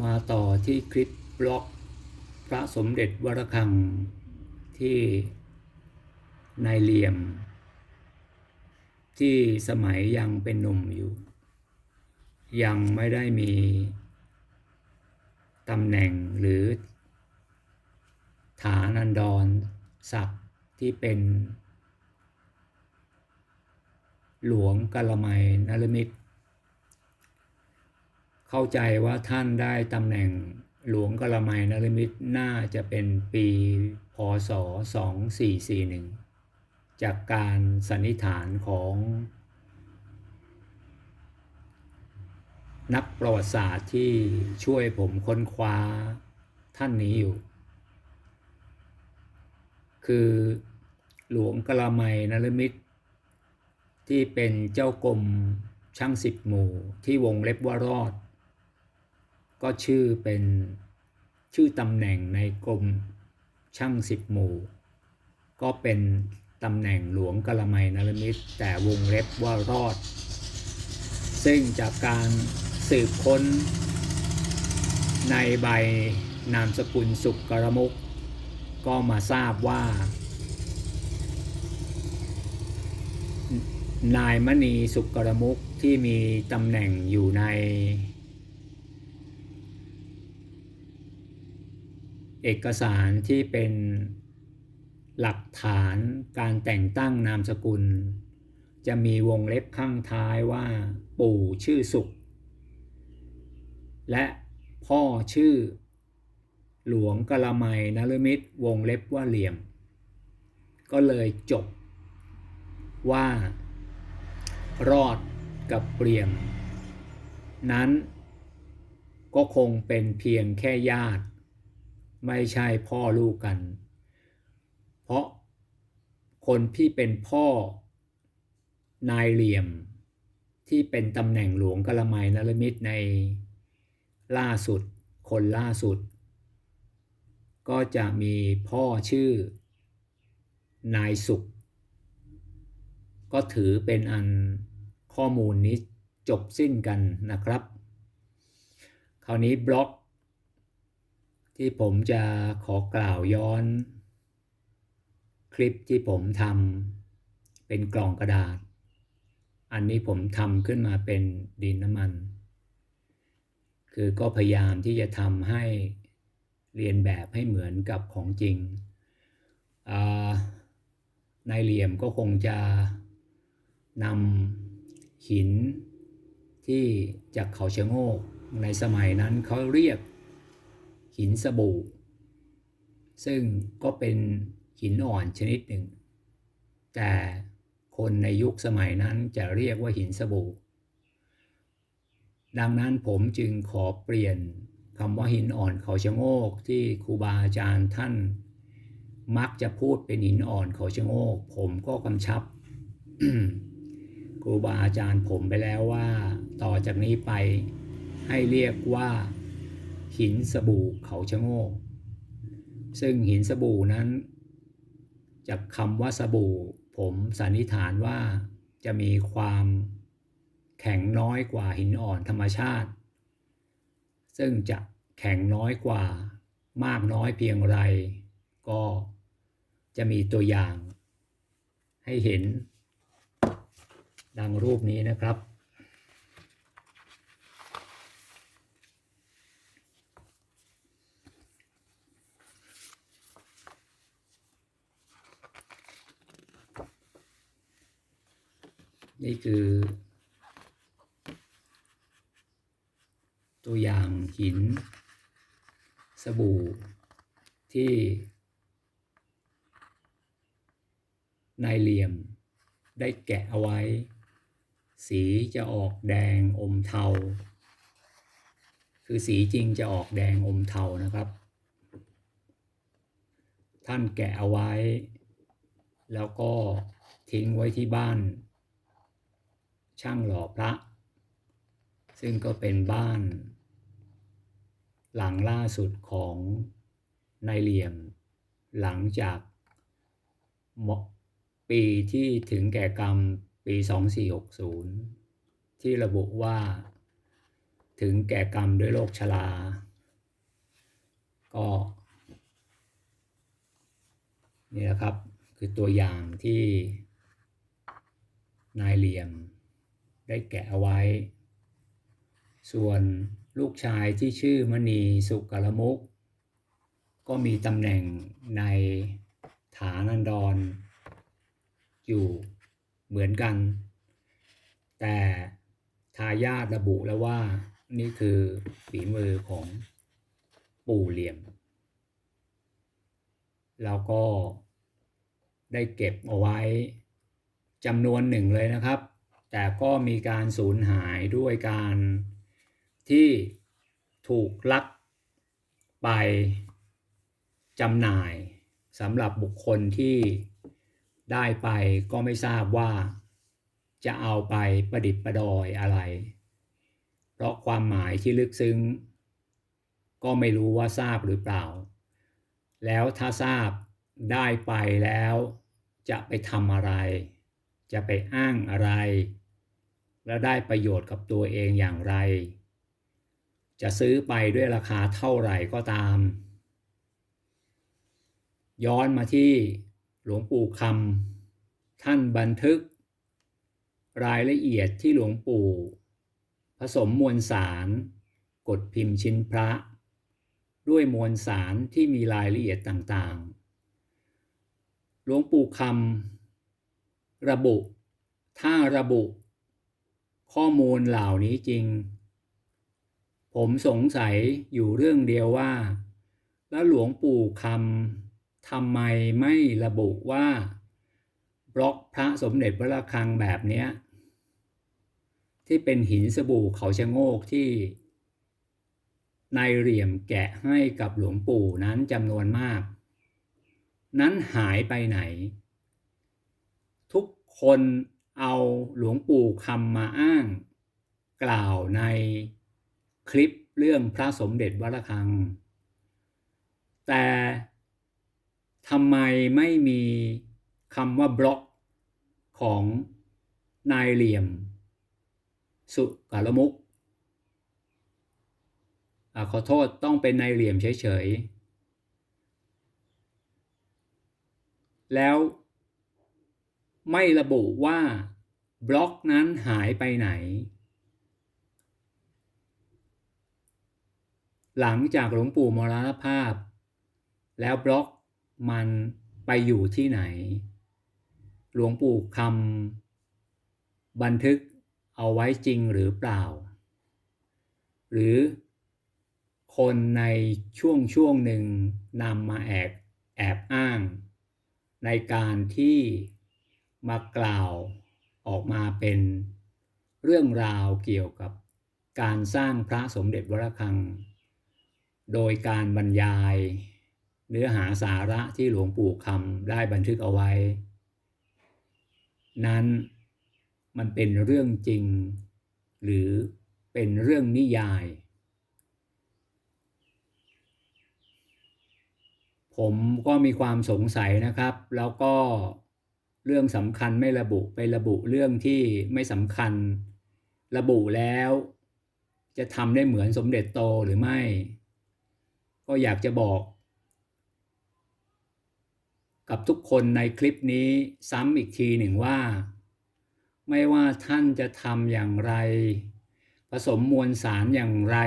มาต่อที่คลิปบล็อกพระสมเด็จวรคังที่นายเหลี่ยม ที่สมัยยังเป็นหนุ่มอยู่ ยังไม่ได้มีตำแหน่งหรือ ฐานันดรศักดิ์ที่เป็น หลวงกาละไมนรมิตร เข้าใจว่าท่านได้ตำแหน่งหลวงกาละไมนรมิตรน่าจะเป็นปีพศ 2441 จากการสันนิษฐานของ นักประวัติศาสตร์ที่ช่วยผมค้นคว้าท่านนี้อยู่ คือหลวงกะละไมนรมิตร ที่เป็นเจ้ากรมช่างสิบหมู่ที่วงเล็บว่ารอด ก็ชื่อเป็นชื่อตำแหน่งในกรมช่างสิบหมู่ ก็เป็นตำแหน่งหลวงกะละไมนรมิตรแต่วงเล็บว่ารอด ซึ่งจากการสืบค้นในใบนามสกุลสุกกระมุก ก็มาทราบว่า นายมณีสุกกระมุกที่มีตำแหน่งอยู่ใน เอกสารที่เป็นหลักฐานการแต่งตั้งนามสกุล จะมีวงเล็บข้างท้ายว่า ปู่ชื่อสุข และพ่อชื่อ หลวงกะละไมนรมิตรวงเล็บว่าเหลี่ยม ก็เลยจบว่า รอดกับเปลี่ยม นั้นก็คงเป็นเพียงแค่ญาติ ไม่ใช่พ่อลูกกัน เพราะคนที่เป็นพ่อนายเหลี่ยม ที่เป็นตำแหน่งหลวงกะละไมนรมิตรในล่าสุด คนล่าสุด ก็จะมีพ่อชื่อ นายสุข ก็ถือเป็นอันข้อมูลนี้จบสิ้นกันนะครับ คราวนี้บล็อก ที่ผมจะขอกล่าวย้อน คลิปที่ผมทำเป็นกล่องกระดาษ อันนี้ผมทำขึ้นมาเป็นดินน้ำมัน คือก็พยายามที่จะทำให้เรียนแบบให้เหมือนกับของจริงนายเหลี่ยมก็คงจะนำหินที่จากเขาเชะโงกในสมัยนั้นเขาเรียก หินสบู่ ซึ่งก็เป็นหินอ่อนชนิดหนึ่ง แต่คนในยุคสมัยนั้นจะเรียกว่าหินสบู่ ดังนั้นผมจึงขอเปลี่ยนคำว่าหินอ่อนเขาชะโงกที่ครูบาอาจารย์ท่าน มักจะพูดเป็นหินอ่อนเขาชะโงก ผมก็กำชับครูบาอาจารย์ผมไปแล้วว่า ต่อจากนี้ไปให้เรียกว่า หินสบู่เขาชะโงก ซึ่งหินสบู่นั้น จากคำว่าสบู่ ผมสันนิษฐานว่าจะมีความแข็งน้อยกว่าหินอ่อนธรรมชาติ ซึ่งจะแข็งน้อยกว่ามากน้อยเพียงไรก็จะมีตัวอย่างให้เห็น ดังรูปนี้นะครับ นี่คือ ตัวอย่างหิน สบู่ที่นายเหลี่ยมได้แกะเอาไว้ สีจะออกแดงอมเทา คือสีจริงจะออกแดงอมเทานะครับ ท่านแกะเอาไว้ แล้วก็ทิ้งไว้ที่บ้าน ช่างหล่อพระ ซึ่งก็เป็นบ้าน หลังล่าสุดของนายเหลี่ยม หลังจากปีที่ถึงแก่กรรมปี 2460 ที่ระบุว่า ถึงแก่กรรมด้วยโรคชรา ก็นี่แหละครับ คือตัวอย่างที่นายเหลี่ยม ได้แกะเอาไว้ ส่วนลูกชายที่ชื่อมณีสุกลมุก ก็มีตำแหน่งในฐานันดร อยู่เหมือนกัน แต่ทายาทระบุแล้วว่านี่คือฝีมือของปู่เหลี่ยม แล้วก็ได้เก็บเอาไว้จำนวนหนึ่งเลยนะครับ แต่ก็มีการสูญหายด้วยการที่ถูกลักไปจำหน่ายสำหรับบุคคลที่ได้ไปก็ไม่ทราบว่าจะเอาไปประดิษฐ์ประดอยอะไร เพราะความหมายที่ลึกซึ้ง ก็ไม่รู้ว่าทราบหรือเปล่า แล้วถ้าทราบได้ไปแล้วจะไปทำอะไร จะไปอ้างอะไร แล้วได้ประโยชน์กับตัวเองอย่างไร จะซื้อไปด้วยราคาเท่าไหร่ก็ตาม ย้อนมาที่หลวงปู่คำท่านบันทึก รายละเอียดที่หลวงปู่ ผสมมวลสารกดพิมพ์ชิ้นพระ ด้วยมวลสารที่มีรายละเอียดต่างๆ หลวงปู่คำ ระบุ ถ้าระบุ ข้อมูลเหล่านี้จริง ผมสงสัยอยู่เรื่องเดียวว่า แล้วหลวงปู่คำทำไมไม่ระบุว่า บล็อกพระสมเด็จพระระฆังแบบเนี้ย ที่เป็นหินสบู่เขาชะโงกที่นายเหลี่ยมแกะให้กับหลวงปู่นั้นจำนวนมาก นั้นหายไปไหน คนเอาหลวงปู่คำมาอ้าง กล่าวในคลิปเรื่องพระสมเด็จวัดระฆัง แต่ทำไมไม่มีคำว่าบล็อกของนายเหลี่ยม สุกาลมุกอขอโทษต้องเป็นนายเหลี่ยมเฉยๆ แล้ว ไม่ระบุว่าบล็อกนั้นหายไปไหน หลังจากหลวงปู่มรณภาพ แล้วบล็อกมันไปอยู่ที่ไหน หลวงปู่คำบันทึกเอาไว้จริงหรือเปล่า หรือคนในช่วงช่วงหนึ่งนำมาแอบแอบอ้าง ในการที่ มากล่าวออกมาเป็นเรื่องราวเกี่ยวกับการสร้างพระสมเด็จวรคัง โดยการบรรยาย เนื้อหาสาระที่หลวงปู่คำได้บันทึกเอาไว้ นั้นมันเป็นเรื่องจริง หรือเป็นเรื่องนิยาย ผมก็มีความสงสัยนะครับ แล้วก็ เรื่องสำคัญไม่ระบุไประบุเรื่องที่ไม่สำคัญ ระบุแล้ว จะทำได้เหมือนสมเด็จโตหรือไม่ ก็อยากจะบอก กับทุกคนในคลิปนี้ซ้ำอีกทีหนึ่งว่า ไม่ว่าท่านจะทำอย่างไร ผสมมวลสารอย่างไร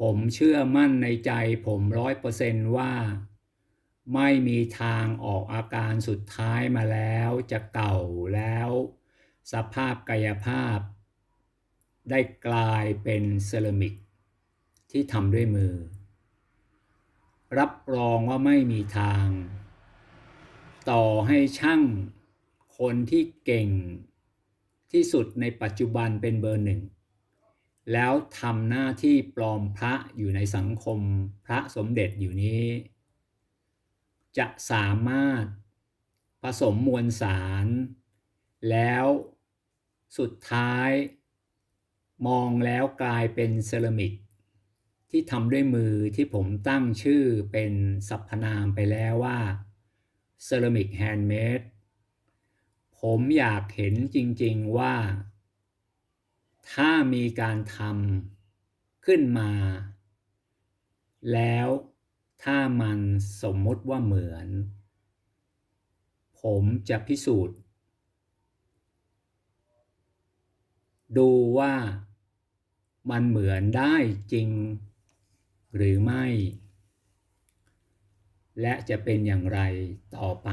ผมเชื่อมั่นในใจผมร้อยเปอร์เซนต์ว่า ไม่มีทางออกอาการสุดท้ายมาแล้วจะเก่าแล้ว สภาพกายภาพ ได้กลายเป็นเซรามิก ที่ทำด้วยมือ รับรองว่าไม่มีทาง ต่อให้ช่างคนที่เก่งที่สุดในปัจจุบันเป็นเบอร์หนึ่ง แล้วทำหน้าที่ปลอมพระอยู่ในสังคมพระสมเด็จอยู่นี้ จะสามารถผสมมวลสาร แล้วสุดท้าย มองแล้วกลายเป็นเซรามิก ที่ทำด้วยมือที่ผมตั้งชื่อเป็นสรรพนามไปแล้วว่าเซรามิกแฮนด์เมดผมอยากเห็นจริงๆว่า ถ้ามีการทำขึ้นมา แล้ว ถ้ามันสมมติว่าเหมือน ผมจะพิสูจน์ ดูว่ามันเหมือนได้จริงหรือไม่ และจะเป็นอย่างไรต่อไป